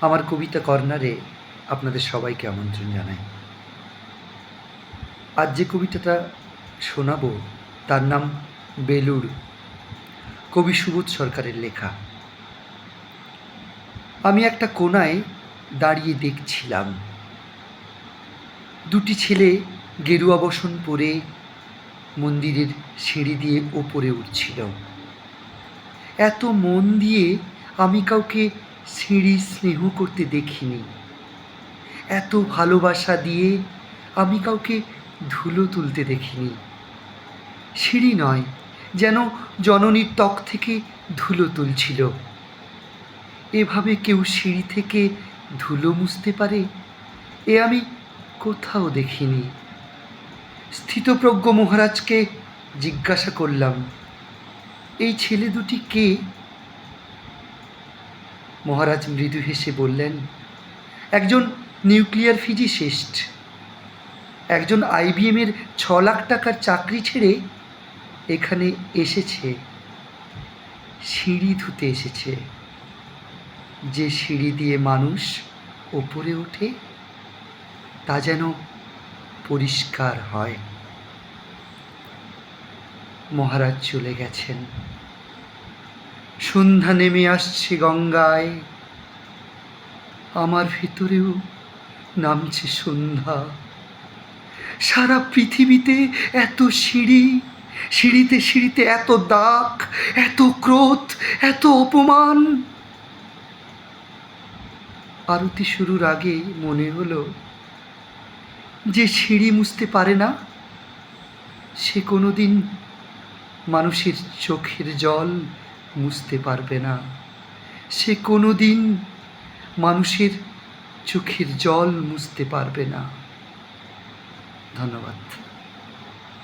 আমার কবিতা কর্নারে আপনাদের সবাইকে আমন্ত্রণ জানাই। আজ যে কবিতাটা শোনাবো, তার নাম বেলুড়, কবি সুবোধ সরকারের লেখা। আমি একটা কোনায় দাঁড়িয়ে দেখছিলাম। দুটি ছেলে গেরুয়া বসন পরে মন্দিরের সিঁড়ি দিয়ে ওপরে উঠছিল। এত মন দিয়ে আমি কাউকে সিঁড়ি স্নেহ করতে দেখিনি। এত ভালোবাসা দিয়ে আমি কাউকে ধুলো তুলতে দেখিনি। সিঁড়ি নয়, যেন জননীর ত্বক থেকে ধুলো তুলছিল। এভাবে কেউ সিঁড়ি থেকে ধুলো মুছতে পারে? এ আমি কোথাও দেখিনি। স্থিতপ্রজ্ঞ মহারাজকে জিজ্ঞাসা করলাম, এই ছেলে দুটি কে? মহারাজ মৃদু হেসে বললেন, একজন নিউক্লিয়ার ফিজিসিস্ট, একজন আইবিএমের ছ লাখ টাকার চাকরি ছেড়ে এখানে এসেছে, সিঁড়ি ধুতে এসেছে। যে সিঁড়ি দিয়ে মানুষ ওপরে ওঠে, তা যেন পরিষ্কার হয়। মহারাজ চলে গেছেন। সন্ধ্যা নেমে আসছে গঙ্গায়। আমার ভেতরেও নামছে সন্ধ্যা। সারা পৃথিবীতে এত সিঁড়ি, সিঁড়িতে সিঁড়িতে এত দাগ, এত ক্রোধ, এত অপমান। আরতি শুরুর আগে মনে হলো, যে সিঁড়ি মুছতে পারে না, সে কোনো দিন মানুষের চোখের জল মুছতে পারবে না। সে কোনো দিন মানুষের চোখের জল মুছতে পারবে না। ধন্যবাদ।